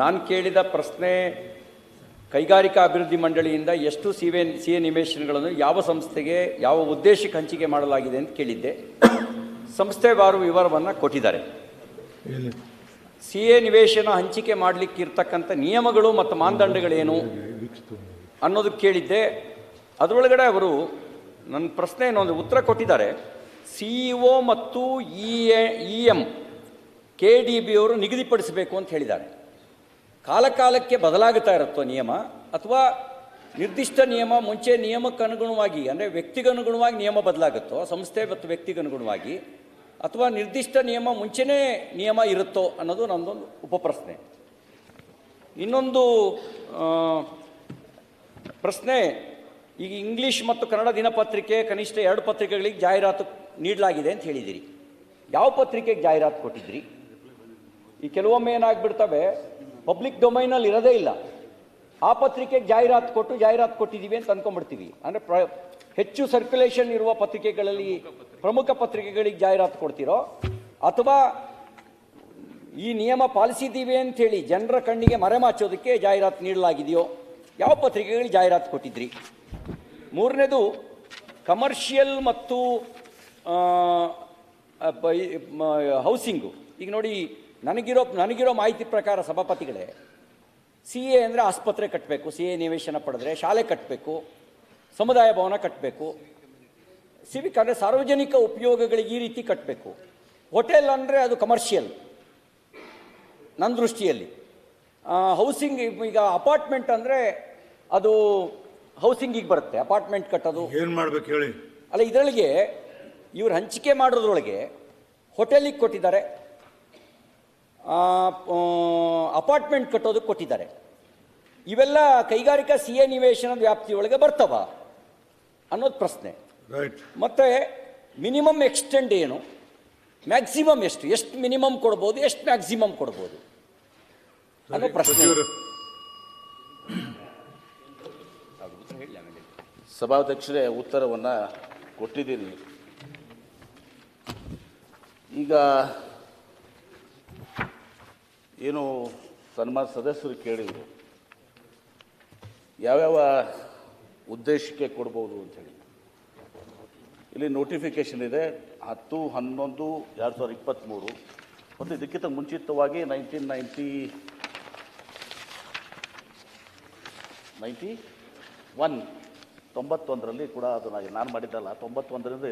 ನಾನು ಕೇಳಿದ ಪ್ರಶ್ನೆ ಕೈಗಾರಿಕಾ ಅಭಿವೃದ್ಧಿ ಮಂಡಳಿಯಿಂದ ಎಷ್ಟು ಸಿ ಎ ಸಿ ಎ ನಿವೇಶನಗಳನ್ನು ಯಾವ ಸಂಸ್ಥೆಗೆ ಯಾವ ಉದ್ದೇಶಕ್ಕೆ ಹಂಚಿಕೆ ಮಾಡಲಾಗಿದೆ ಅಂತ ಕೇಳಿದ್ದೆ. ಸಂಸ್ಥೆವಾರು ವಿವರವನ್ನು ಕೊಟ್ಟಿದ್ದಾರೆ. ಸಿ ಎ ನಿವೇಶನ ಹಂಚಿಕೆ ಮಾಡಲಿಕ್ಕೆ ಇರ್ತಕ್ಕಂಥ ನಿಯಮಗಳು ಮತ್ತು ಮಾನದಂಡಗಳೇನು ಅನ್ನೋದು ಕೇಳಿದ್ದೆ. ಅದರೊಳಗಡೆ ಅವರು ನನ್ನ ಪ್ರಶ್ನೆ ಒಂದು ಉತ್ತರ ಕೊಟ್ಟಿದ್ದಾರೆ. ಸಿ ಇ ಮತ್ತು E A E M K D B ಅವರು ನಿಗದಿಪಡಿಸಬೇಕು ಅಂತ ಹೇಳಿದ್ದಾರೆ. ಕಾಲಕಾಲಕ್ಕೆ ಬದಲಾಗುತ್ತಾ ಇರುತ್ತೋ ನಿಯಮ ಅಥವಾ ನಿರ್ದಿಷ್ಟ ನಿಯಮ, ಮುಂಚೆ ನಿಯಮಕ್ಕನುಗುಣವಾಗಿ, ಅಂದರೆ ವ್ಯಕ್ತಿಗನುಗುಣವಾಗಿ ನಿಯಮ ಬದಲಾಗುತ್ತೋ, ಸಂಸ್ಥೆ ಮತ್ತು ವ್ಯಕ್ತಿಗನುಗುಣವಾಗಿ, ಅಥವಾ ನಿರ್ದಿಷ್ಟ ನಿಯಮ, ಮುಂಚೆನೇ ನಿಯಮ ಇರುತ್ತೋ ಅನ್ನೋದು ನಮ್ಮದೊಂದು ಉಪಪ್ರಶ್ನೆ. ಇನ್ನೊಂದು ಪ್ರಶ್ನೆ, ಈಗ ಇಂಗ್ಲೀಷ್ ಮತ್ತು ಕನ್ನಡ ದಿನಪತ್ರಿಕೆ, ಕನಿಷ್ಠ ಎರಡು ಪತ್ರಿಕೆಗಳಿಗೆ ಜಾಹೀರಾತು ನೀಡಲಾಗಿದೆ ಅಂತ ಹೇಳಿದಿರಿ. ಯಾವ ಪತ್ರಿಕೆಗೆ ಜಾಹೀರಾತು ಕೊಟ್ಟಿದ್ರಿ? ಈ ಕೆಲವೊಮ್ಮೆ ಏನಾಗ್ಬಿಡ್ತವೆ ಪಬ್ಲಿಕ್ ಡೊಮೈನಲ್ಲಿ ಇರೋದೇ ಇಲ್ಲ. ಆ ಪತ್ರಿಕೆಗೆ ಜಾಹೀರಾತು ಕೊಟ್ಟು ಜಾಹೀರಾತು ಕೊಟ್ಟಿದ್ದೀವಿ ಅಂತ ಅಂದ್ಕೊಂಡ್ಬಿಡ್ತೀವಿ ಅಂದರೆ ಪ್ರ, ಹೆಚ್ಚು ಸರ್ಕ್ಯುಲೇಷನ್ ಇರುವ ಪತ್ರಿಕೆಗಳಲ್ಲಿ ಪ್ರಮುಖ ಪತ್ರಿಕೆಗಳಿಗೆ ಜಾಹೀರಾತು ಕೊಡ್ತಿರೋ, ಅಥವಾ ಈ ನಿಯಮ ಪಾಲಿಸಿದ್ದೀವಿ ಅಂಥೇಳಿ ಜನರ ಕಣ್ಣಿಗೆ ಮರೆಮಾಚೋದಕ್ಕೆ ಜಾಹೀರಾತು ನೀಡಲಾಗಿದೆಯೋ, ಯಾವ ಪತ್ರಿಕೆಗಳಿಗೆ ಜಾಹೀರಾತು ಕೊಟ್ಟಿದ್ರಿ? ಮೂರನೇದು ಕಮರ್ಷಿಯಲ್ ಮತ್ತು ಹೌಸಿಂಗು ಈಗ ನೋಡಿ ನನಗಿರೋ ನನಗಿರೋ ಮಾಹಿತಿ ಪ್ರಕಾರ ಸಭಾಪತಿಗಳೇ ಸಿ ಎ ಅಂದರೆ ಆಸ್ಪತ್ರೆ ಕಟ್ಟಬೇಕು ಸಿ ಎ ನಿವೇಶನ ಪಡೆದ್ರೆ ಶಾಲೆ ಕಟ್ಟಬೇಕು ಸಮುದಾಯ ಭವನ ಕಟ್ಟಬೇಕು ಸಿವಿಕ್ ಅಂದರೆ ಸಾರ್ವಜನಿಕ ಉಪಯೋಗಗಳಿಗೆ ಈ ರೀತಿ ಕಟ್ಟಬೇಕು ಹೋಟೆಲ್ ಅಂದರೆ ಅದು ಕಮರ್ಷಿಯಲ್ ನನ್ನ ದೃಷ್ಟಿಯಲ್ಲಿ. ಹೌಸಿಂಗ್ ಈಗ ಅಪಾರ್ಟ್ಮೆಂಟ್ ಅಂದರೆ ಅದು ಹೌಸಿಂಗಿಗೆ ಬರುತ್ತೆ ಅಪಾರ್ಟ್ಮೆಂಟ್ ಕಟ್ಟೋದು. ಏನು ಮಾಡ್ಬೇಕು ಹೇಳಿ? ಅಲ್ಲ ಇದರೊಳಗೆ ಇವರು ಹಂಚಿಕೆ ಮಾಡೋದ್ರೊಳಗೆ ಹೋಟೆಲಿಗೆ ಕೊಟ್ಟಿದ್ದಾರೆ. ಅಪಾರ್ಟ್ಮೆಂಟ್ ಕಟ್ಟೋದಕ್ಕೆ ಕೊಟ್ಟಿದ್ದಾರೆ. ಇವೆಲ್ಲ ಕೈಗಾರಿಕಾ ಸಿ ಎ ನಿವೇಶನದ ವ್ಯಾಪ್ತಿಯೊಳಗೆ ಬರ್ತವ ಅನ್ನೋದು ಪ್ರಶ್ನೆ. ರೈಟ್ ಮತ್ತು ಮಿನಿಮಮ್ ಎಕ್ಸ್ಟೆಂಡ್ ಏನು? ಮ್ಯಾಕ್ಸಿಮಮ್ ಎಷ್ಟು? ಎಷ್ಟು ಮಿನಿಮಮ್ ಕೊಡ್ಬೋದು ಎಷ್ಟು ಮ್ಯಾಕ್ಸಿಮಮ್ ಕೊಡ್ಬೋದು? ಅನ್ನೋ ಪ್ರಶ್ನೆ. ಸಭಾಧ್ಯಕ್ಷರೇ ಉತ್ತರವನ್ನು ಕೊಟ್ಟಿದ್ದೀನಿ ಈಗ ಏನು ಸನ್ಮಾನ ಸದಸ್ಯರು ಕೇಳಿದರು. ಯಾವ್ಯಾವ ಉದ್ದೇಶಕ್ಕೆ ಕೊಡ್ಬೋದು ಅಂಥೇಳಿ ಇಲ್ಲಿ ನೋಟಿಫಿಕೇಷನ್ ಇದೆ, ಹತ್ತು, ಹನ್ನೊಂದು, ಎರಡು ಸಾವಿರದ ಇಪ್ಪತ್ತ್ಮೂರು ಮತ್ತು ಇದಕ್ಕಿಂತ ಮುಂಚಿತವಾಗಿ ನೈನ್ಟೀನ್ ನೈಂಟಿ ನೈಂಟಿ ಒನ್ ತೊಂಬತ್ತೊಂದರಲ್ಲಿ ಕೂಡ ಅದು ನಾನು ಮಾಡಿದ್ದಲ್ಲ, ತೊಂಬತ್ತೊಂದರಿಂದ